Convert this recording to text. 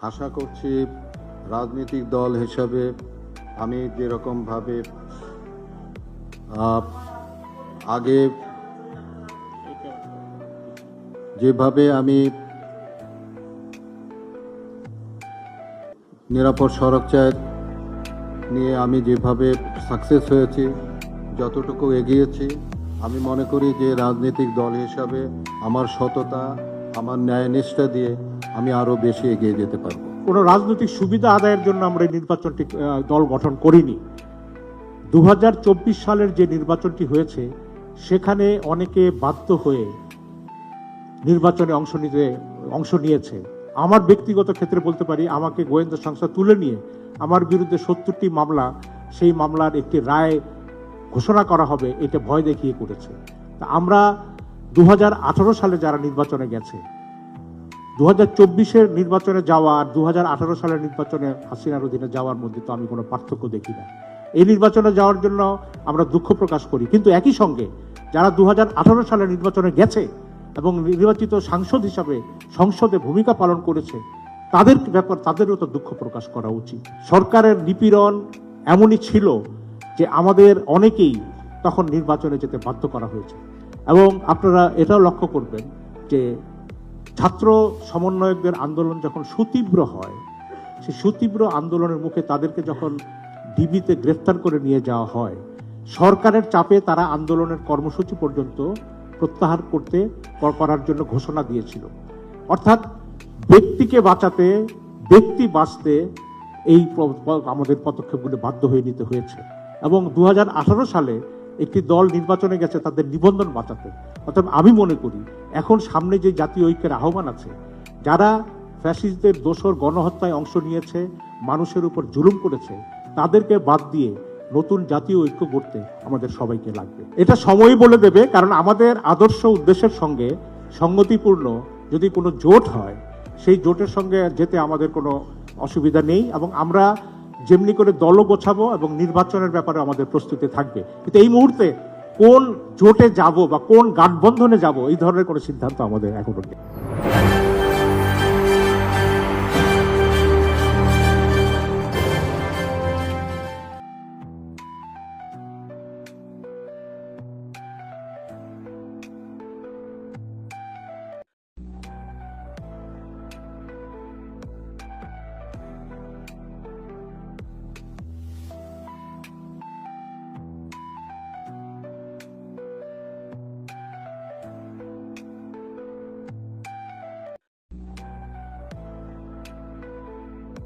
আশা করছি রাজনৈতিক দল হিসাবে আমি যেরকমভাবে আগে যেভাবে আমি নিরাপদ সড়ক চায় নিয়ে আমি যেভাবে সাকসেস হয়েছি, যতটুকু এগিয়েছি, আমি মনে করি যে রাজনৈতিক দল হিসাবে আমার সততা, আমার ন্যায়নিষ্ঠা দিয়ে আমি আরও বেশি এগিয়ে যেতে পারব। কোনো রাজনৈতিক সুবিধা আদায়ের জন্য আমরা এই নির্বাচনটি দল গঠন করিনি। দু হাজার চব্বিশ সালের যে নির্বাচনটি হয়েছে, সেখানে অনেকে বাধ্য হয়ে নির্বাচনে অংশ নিতে, অংশ নিয়েছে। আমার ব্যক্তিগত ক্ষেত্রে বলতে পারি, আমাকে গোয়েন্দা সংস্থা তুলে নিয়ে আমার বিরুদ্ধে সত্তরটি মামলা, সেই মামলার একটি রায় ঘোষণা করা হবে, এটা ভয় দেখিয়ে করেছে। তা আমরা দু হাজার আঠারো সালে যারা নির্বাচনে গেছে দু হাজার চব্বিশের নির্বাচনে যাওয়া আর দু হাজার আঠারো সালের নির্বাচনে হাসিনার অধীনে যাওয়ার মধ্যে তো আমি কোনো পার্থক্য দেখি না। এই নির্বাচনে যাওয়ার জন্য আমরা দুঃখ প্রকাশ করি। কিন্তু একই সঙ্গে যারা দু হাজার আঠারো সালের নির্বাচনে গেছে এবং নির্বাচিত সাংসদ হিসাবে সংসদে ভূমিকা পালন করেছে, তাদের ব্যাপার, তাদেরও তো দুঃখ প্রকাশ করা উচিত। সরকারের নিপীড়ন এমনই ছিল যে আমাদের অনেকেই তখন নির্বাচনে যেতে বাধ্য করা হয়েছে। এবং আপনারা এটাও লক্ষ্য করবেন যে ছাত্র সমন্বয়কদের আন্দোলন যখন সুতীব্র হয়, সেই সুতীব্র আন্দোলনের মুখে তাদেরকে যখন ডিবিতে গ্রেফতার করে নিয়ে যাওয়া হয়, সরকারের চাপে তারা আন্দোলনের কর্মসূচি পর্যন্ত প্রত্যাহার করতে করার জন্য ঘোষণা দিয়েছিল। অর্থাৎ ব্যক্তিকে বাঁচাতে, ব্যক্তি বাঁচতে এই আমাদের পদক্ষেপগুলো বাধ্য হয়ে নিতে হয়েছে। এবং দু হাজার আঠারো সালে একটি দল নির্বাচনে গেছে, তাদের নিবন্ধন বাঁচাতে। অর্থাৎ আমি মনে করি, এখন সামনে যে জাতীয় ঐক্যের আহ্বান আছে, যারা ফ্যাসিস্টদের দোসর গণহত্যায় অংশ নিয়েছে, মানুষের উপর জুলুম করেছে, তাদেরকে বাদ দিয়ে নতুন জাতীয় ঐক্য করতে আমাদের সবাইকে লাগবে। এটা সময় বলে দেবে, কারণ আমাদের আদর্শ উদ্দেশ্যের সঙ্গে সঙ্গতিপূর্ণ যদি কোনো জোট হয়, সেই জোটের সঙ্গে যেতে আমাদের কোনো অসুবিধা নেই এবং আমরা যেমনি করে দলও গোছাবো এবং নির্বাচনের ব্যাপারে আমাদের প্রস্তুতি থাকবে। কিন্তু এই মুহূর্তে কোন জোটে যাব বা কোন গাঠবন্ধনে যাব, এই ধরনের কোনো সিদ্ধান্ত আমাদের এখনও নেই।